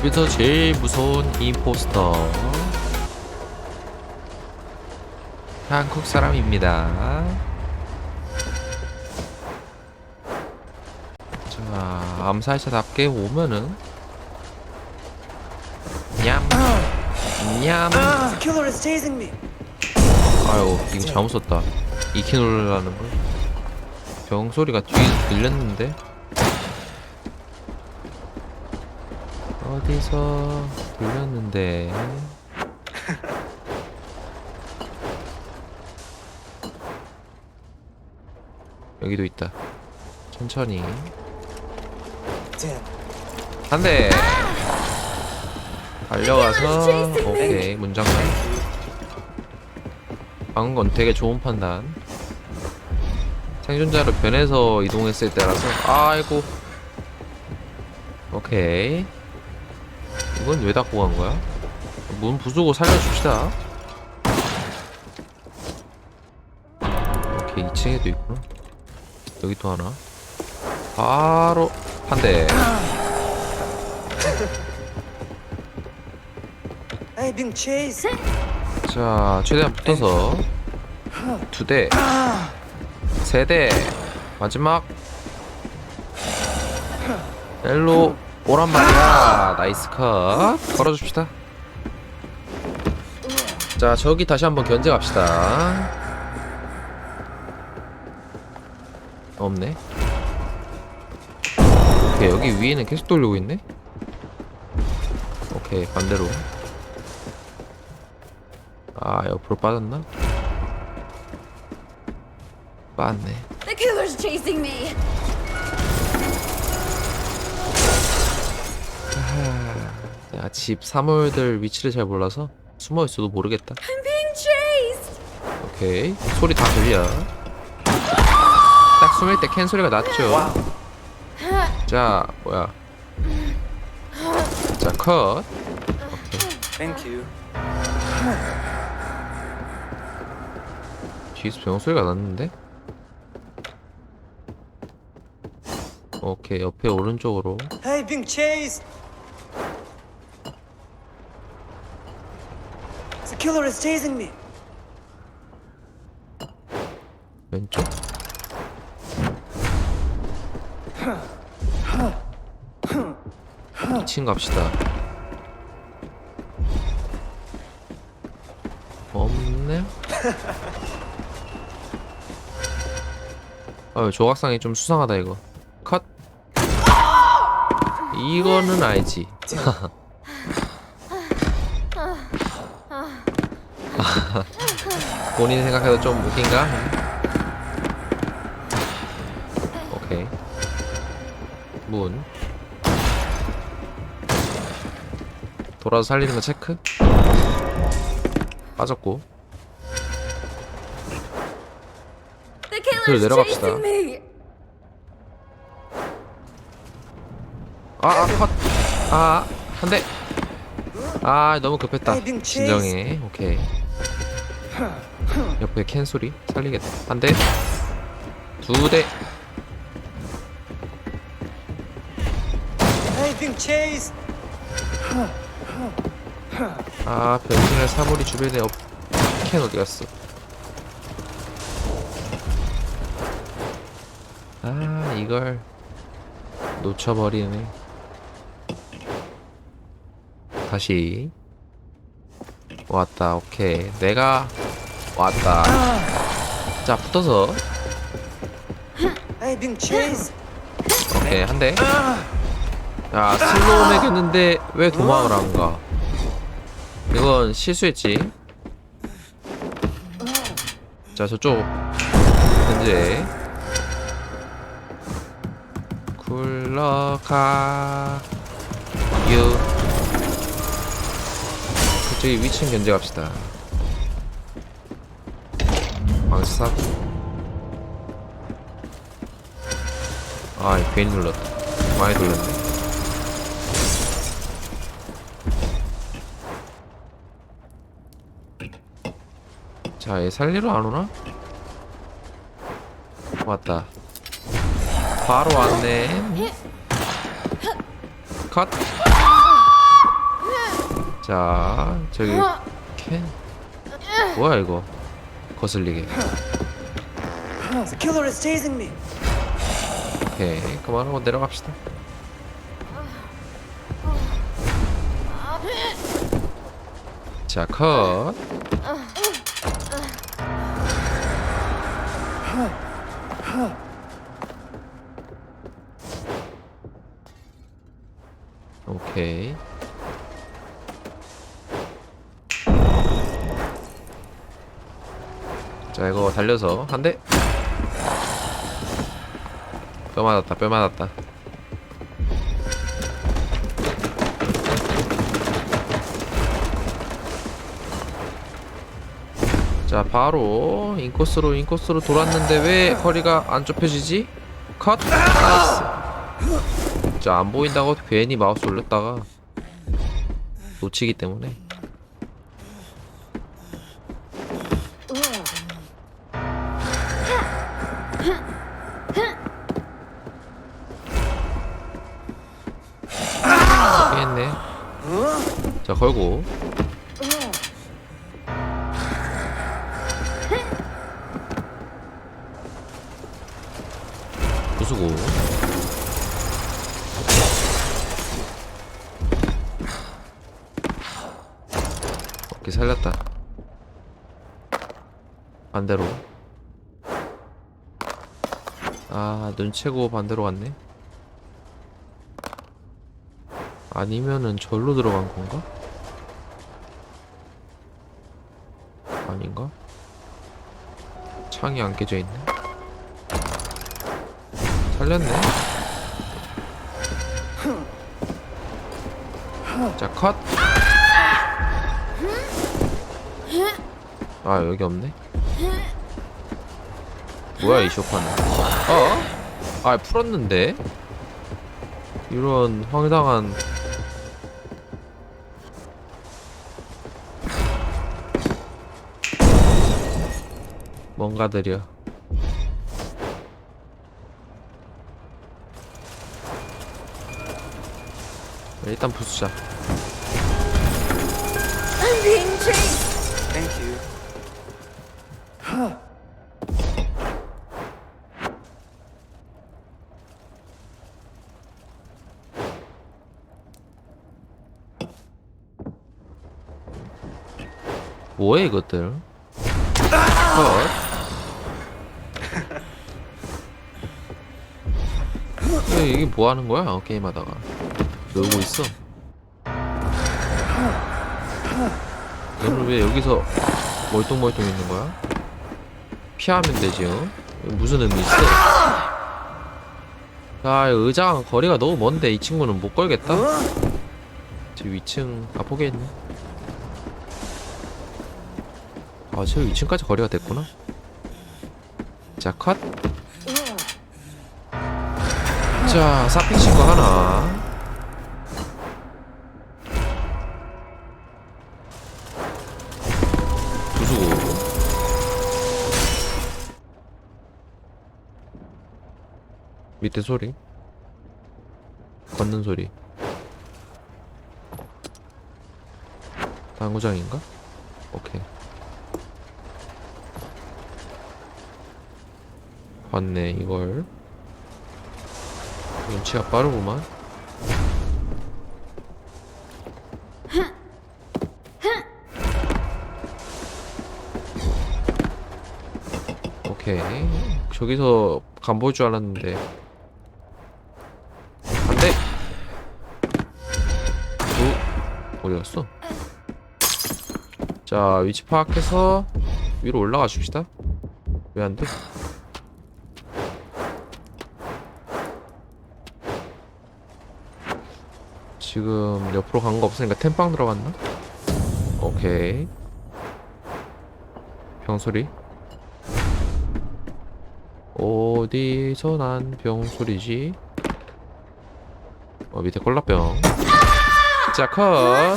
집에서 제일 무서운 임포스터 한국 사람입니다. 자, 암살자답게 오면은 냠, 냠. 아유, 이거 잘못 썼다. 이키 누르라는 걸. 병 소리가 뒤에서 들렸는데. 어디서 들렸는데. 여기도 있다. 천천히. 대. 달려가서 오케이 문장만. 방금 건 되게 좋은 판단. 생존자로 변해서 이동했을 때라서 아이고. 오케이. 이건 왜 닫고 간 거야? 문 부수고 살려줍시다. 오케이 2층에도 있구나. 여기 또 하나. 바로 한 대. Hey, being chased. 자, 최대한 붙어서 두 대, 세 대, 마지막 엘로 오란 말이야. 나이스 컷. 걸어줍시다. 자, 저기 다시 한번 견제 갑시다. 없네. 오케이, 여기 위에는 계속 돌리고 있네. 오케이, 반대로. 아 옆으로 빠졌나? 빠졌네 The killer's chasing me. 집 사물들 위치를 잘 몰라서 숨어 있어도 모르겠다. I'm being chased. 오케이. 소리 다 들려. 딱 숨을 때캔 소리가 났죠. 자 뭐야? 자컷. Thank you. 뒤에서 병 소리가 났는데? 오케이 옆에 오른쪽으로. Hey, being chased. Killer is chasing me. 왼쪽? 2층 갑시다. 없네? 아유 조각상이 좀 수상하다 이거. 컷! 이거는 알지 본인 생각해도 좀 웃긴가? 오케이. 문. 돌아서 살리는 거 체크. 빠졌고. The 그래, killer's 내려갑시다. chasing me. 아컷 아 한대. 아 너무 급했다. 진정해. 오케이 옆에 캔 소리 살리겠다 한 대 두대 Hey, being chased. 아 변신할 사물이 주변에 없... 캔 어디 갔어? 아 이걸 놓쳐버리네. 다시 왔다. 오케이 내가 왔다. 자 붙어서. 오케이 한 대. 야 슬로우 매겼는데 왜 도망을 안 가? 이건 실수했지. 자 저쪽 현재 굴러가 유 그쪽에 위층 견제 갑시다. 방사 아 괜히 눌렀다. 많이 돌렸네. 자, 얘 살리러 안 오나? 왔다. 바로 왔네. 컷. 자 저기 캔 뭐야 이거 거슬리게. The killer is chasing me. 오케이 그만하고 내려갑시다. 자 컷. 오케이 달려서. 한 대? 뼈 맞았다 뼈 맞았다. 자 바로 인코스로 인코스로 돌았는데 왜 거리가 안 좁혀지지? 컷! 나이스! 자안 보인다고 괜히 마우스 올렸다가 놓치기 때문에 자 걸고? 부수고 오케이 살렸다. 반대로. 아 눈치고 반대로 갔네? 아니면은 절로 들어간 건가? 창이 안 깨져 있네. 살렸네. 자, 컷. 아, 여기 없네. 뭐야, 이 쇼파는. 어? 아, 풀었는데? 이런 황당한 뭔가들이야. 일단 부수자. 뭐해 이것들? 컷. 야, 이게 뭐 하는 거야? 게임하다가 놀고 있어. 너는 왜 여기서 멀뚱멀뚱 있는 거야? 피하면 되지, 어? 무슨 의미 있어? 야, 이 의자랑 거리가 너무 먼데 이 친구는 못 걸겠다? 저 위층 아 포기했네. 아, 저 2층까지 거리가 됐구나. 자, 컷. 자, 사핑 친거 하나. 부수고. 밑에 소리. 걷는 소리. 당구장인가? 오케이. 봤네 이걸 눈치가 빠르구만 오케이 저기서 간볼줄 알았는데 안돼 어? 어디 갔어? 자 위치 파악해서 위로 올라가 줍시다 왜 안 돼? 지금 옆으로 간 거 없으니까 템빵 들어갔나? 오케이. 병소리. 어디서 난 병소리지? 어 밑에 콜라병. 자컷.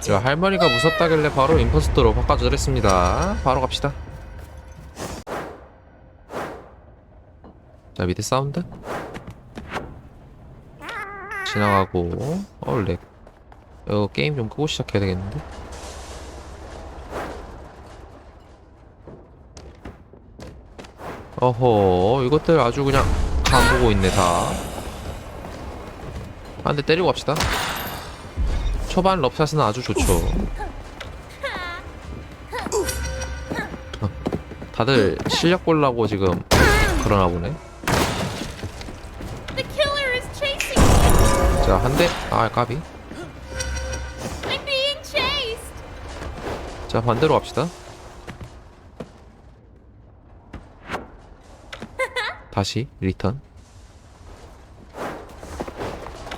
자 할머니가 무섭다길래 바로 임포스터로 바꿔드렸습니다. 바로 갑시다 자 밑에 사운드? 지나가고 어렉. 이거 게임 좀 끄고 시작해야 되겠는데? 어허 이것들 아주 그냥 간보고 있네 다. 한대 때리고 갑시다. 초반 럽샷은 아주 좋죠. 어, 다들 실력 보려고 지금 그러나 보네 자 한 대. 아 까비. I'm being chased. 자 반대로 갑시다. 다시 리턴.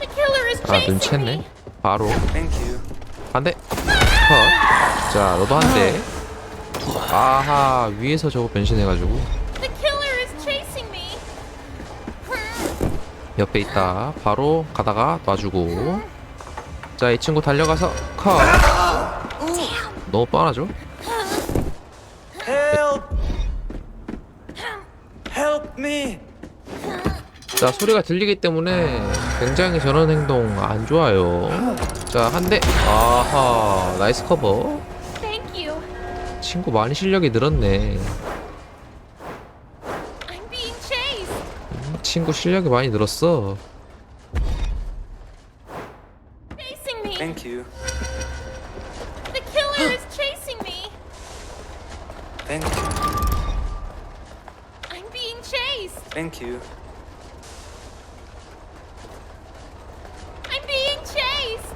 The killer is 아 눈챘네. 바로. Thank you. 한대컷 자 너도 한 대. 아하 위에서 저거 변신해가지고 옆에 있다 바로 가다가 놔주고 자 이 친구 달려가서 컷 너무 뻔하죠? Help! Help me! 자 소리가 들리기 때문에 굉장히 저런 행동 안 좋아요 자 한대 아하 나이스 커버. 친구 많이 실력이 늘었네 친구 실력이 많이 늘었어 Chasing me. Thank you. The killer is chasing me. Thank you. I'm being chased. Thank you. I'm being chased.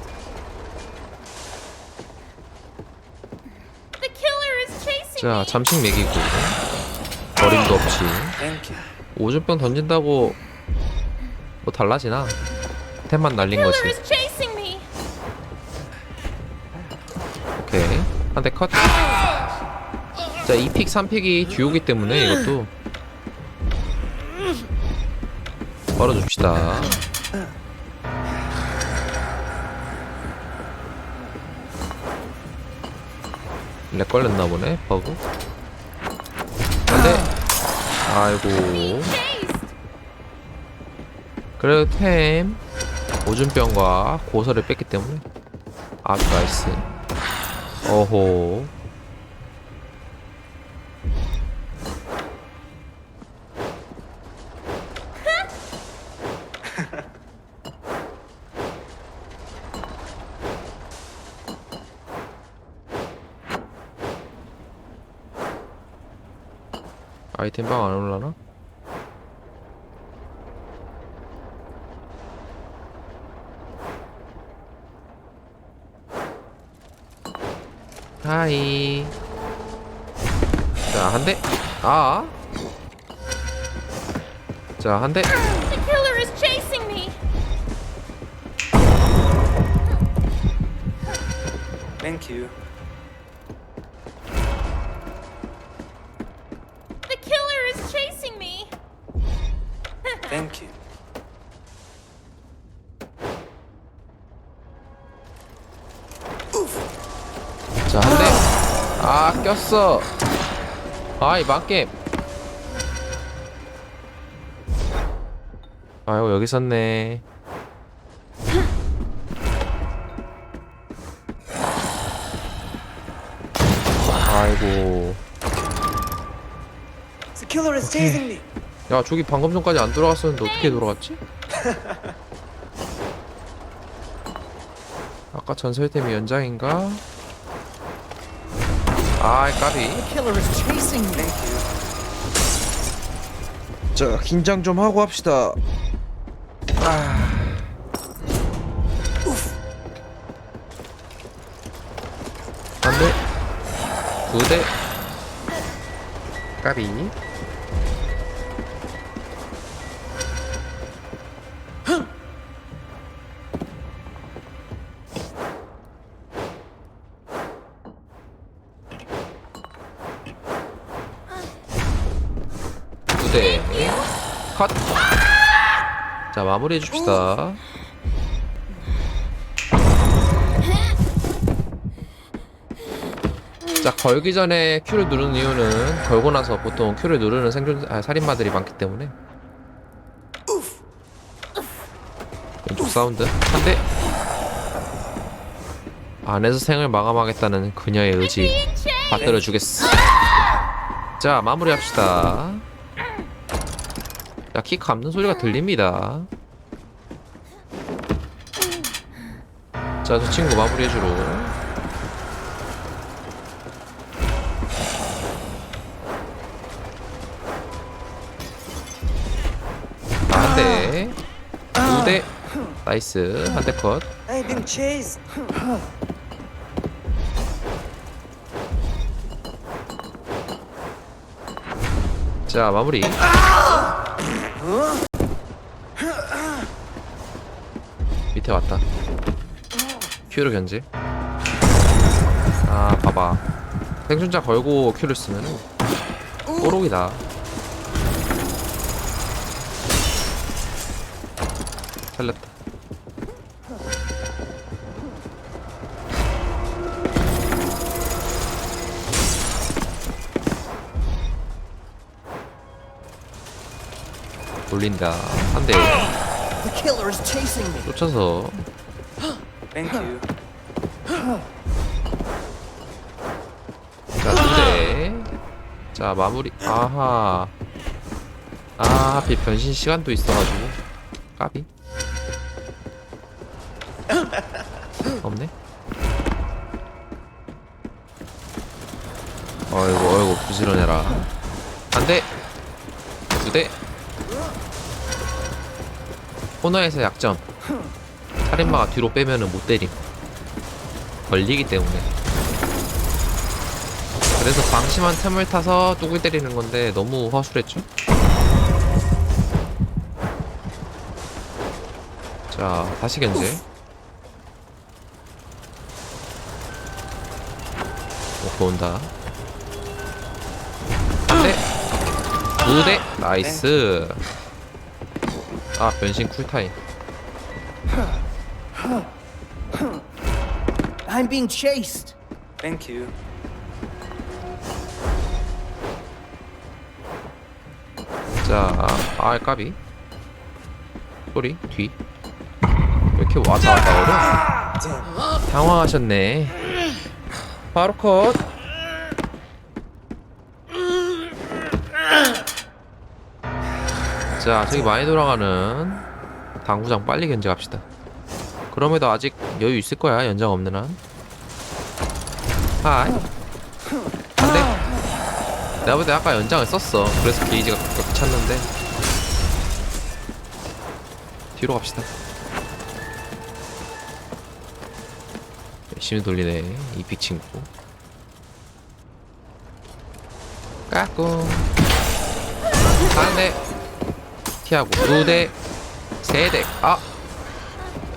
The killer is chasing 자 me. 잠식 먹이고 어림도 없이 Thank you. 오줌병 던진다고 뭐 달라지나? 템만 날린 거지. 오케이. 한 대 컷. 자 2픽 3픽이 듀오기 때문에 이것도 벌어줍시다. 렉 걸렸나 보네 버그 아이고. 그래도 템 오줌병과 고서를 뺐기 때문에. 아주 나이스. 어호 아이템 방 안 올라나? 하이 자 한대 아. 자 한 대 The killer is chasing me. Thank you. Thank you. 자 한 대 아 꼈어 아이 망게임 아이고 여기 있었네 아이고 The killer is chasing me. 야 저기 방금 전까지 안 돌아갔었는데 어떻게 돌아갔지? 아까 전설템이 연장인가? 아이 까비 Killer is chasing me. Thank you. 자 긴장 좀 하고 합시다 안돼 두대 까비 때. 컷. 자, 마무리해 줍시다. 자, 걸기 전에 Q를 누르는 이유는 걸고 나서 보통 Q를 누르는 생존 아, 살인마들이 많기 때문에. 왼쪽 사운드. 한 대. 안에서 생을 마감하겠다는 그녀의 의지 받들어 주겠어. 자, 마무리합시다. 자 키 감는 소리가 들립니다. 자 저 친구 마무리해주러. 아, 한대. 두 대. 나이스. 한 대 컷. 자 마무리 밑에 왔다. 큐로 견제 아 봐봐. 생존자 걸고 큐를 쓰면 꼬록이다. 살렸다. 돌린다. 한대 The killer is chasing me. 쫓아서. Thank you. 자, 근데 자 마무리. 아하. 아 하필 변신 시간도 있어가지고. 까비. 없네. 어이구 어이구 부지런해라. 한대 두대 코너에서 약점 살인마가 뒤로 빼면은 못 때림 걸리기 때문에 그래서 방심한 틈을 타서 뚝을 때리는 건데 너무 허술했죠? 자, 다시 견제. 오케 온다. 한 대, 두 대, 나이스. 아, 변신 쿨타임. I'm being chased. Thank you. 자, 아, 까비. 소리, 뒤. 왜 이렇게 왔다 갔다 어려? Damn. 당황하셨네. 바로 컷. 자, 저기 많이 돌아가는 당구장 빨리 견제합시다. 그럼에도 아직 여유 있을 거야, 연장 없는 한. 하이. 안 돼. 내가 볼때 아까 연장을 썼어. 그래서 게이지가 꽉 찼는데. 뒤로 갑시다. 열심히 돌리네 이픽 친구 까꿍 한대 피하고. 두 대 세 대. 아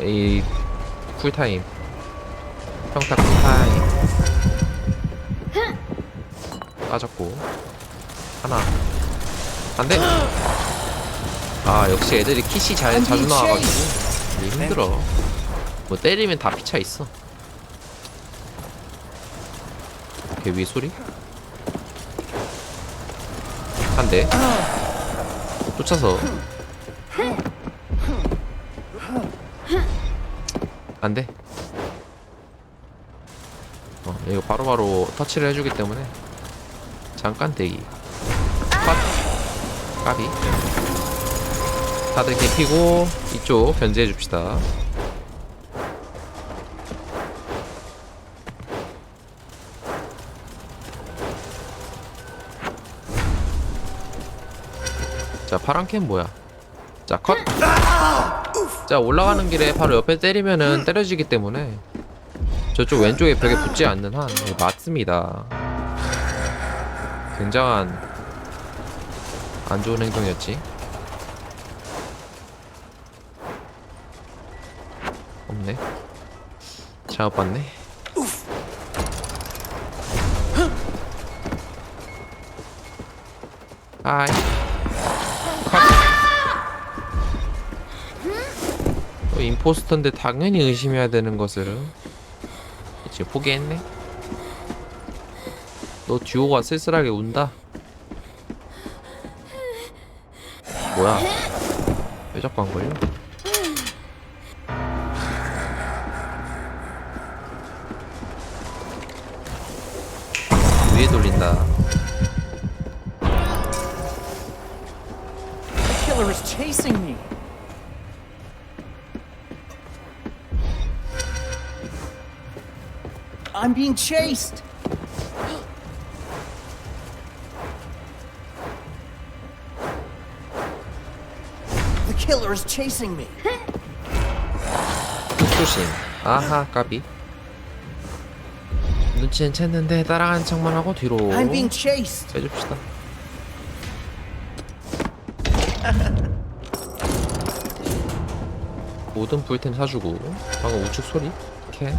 이 쿨타임. 평타 쿨타임. 빠졌고. 하나. 한대 아 역시 애들이 킷이 잘 자주 나와가지고. 이게 힘들어. 뭐 때리면 다 피차 있어. 개위 소리? 한 대. 쫓아서. 안 돼. 어, 이거 바로바로 터치를 해주기 때문에 잠깐 대기. 컷. 까비. 다들 개피고 이쪽 견제해 줍시다. 자 파란 캔 뭐야? 자 컷! 자 올라가는 길에 바로 옆에 때리면은 때려지기 때문에 저쪽 왼쪽에 벽에 붙지 않는 한 네, 맞습니다. 굉장한 안 좋은 행동이었지. 없네. 잘못 봤네. 하이 또 임포스터인데 당연히 의심해야 되는 것을 이제 포기했네. 너 듀오가 쓸쓸하게 운다. 뭐야? 왜 자꾸 안 걸려? Chased. The killer is chasing me. 조심. 아하 까비. 눈치는 챘는데 따라가는 척만 하고 뒤로 I'm being chased. 빼줍시다. 모든 불템 사주고 방금 우측 소리 캔.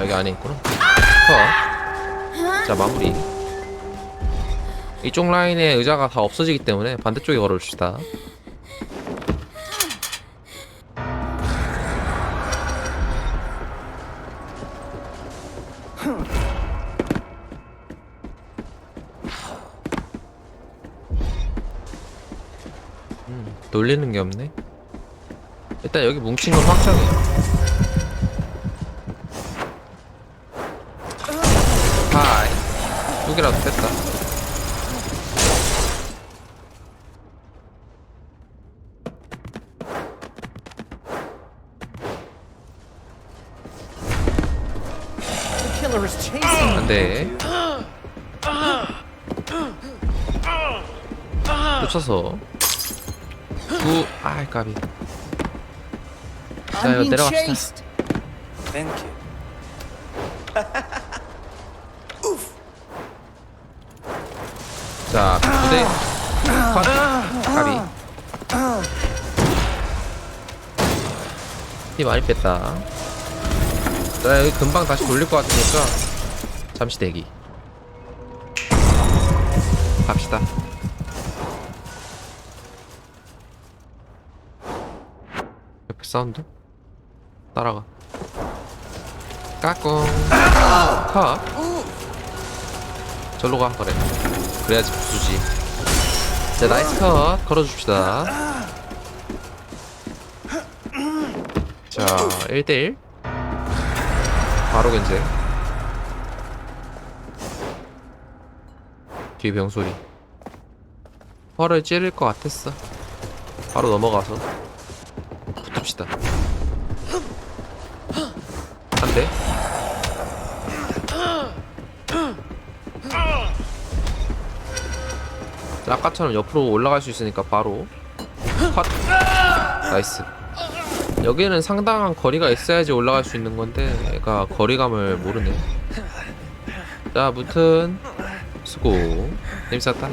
아 여기 안에 있구나. 컷. 자 마무리. 이쪽 라인에 의자가 다 없어지기 때문에 반대쪽에 걸어줍시다. 놀리는 게 없네. 일단 여기 뭉친 건 확정이야. 두 개라도 됐다. The killer is chasing me. 안 돼. 놓쳐서. 구, 아이, 까비. I'm 이거 내려갑시다. Thank you. 자, 부대. 컷. 까비. 피 많이 뺐다. 자, 여기 금방 다시 돌릴 것 같으니까 잠시 대기. 갑시다. 옆에 사운드? 따라가. 까꿍. 컷. 절로 가, 그래. 그래야지 부수지. 자, 나이스 컷. 걸어줍시다. 자, 1대1. 바로 견제. 뒤에 병소리. 펄을 찌를 것 같았어. 바로 넘어가서 붙읍시다. 한 대. 자, 아까처럼 옆으로 올라갈 수 있으니까 바로 컷. 나이스. 여기는 상당한 거리가 있어야지 올라갈 수 있는 건데 얘가 거리감을 모르네. 자, 무튼 수고. 재밌었다.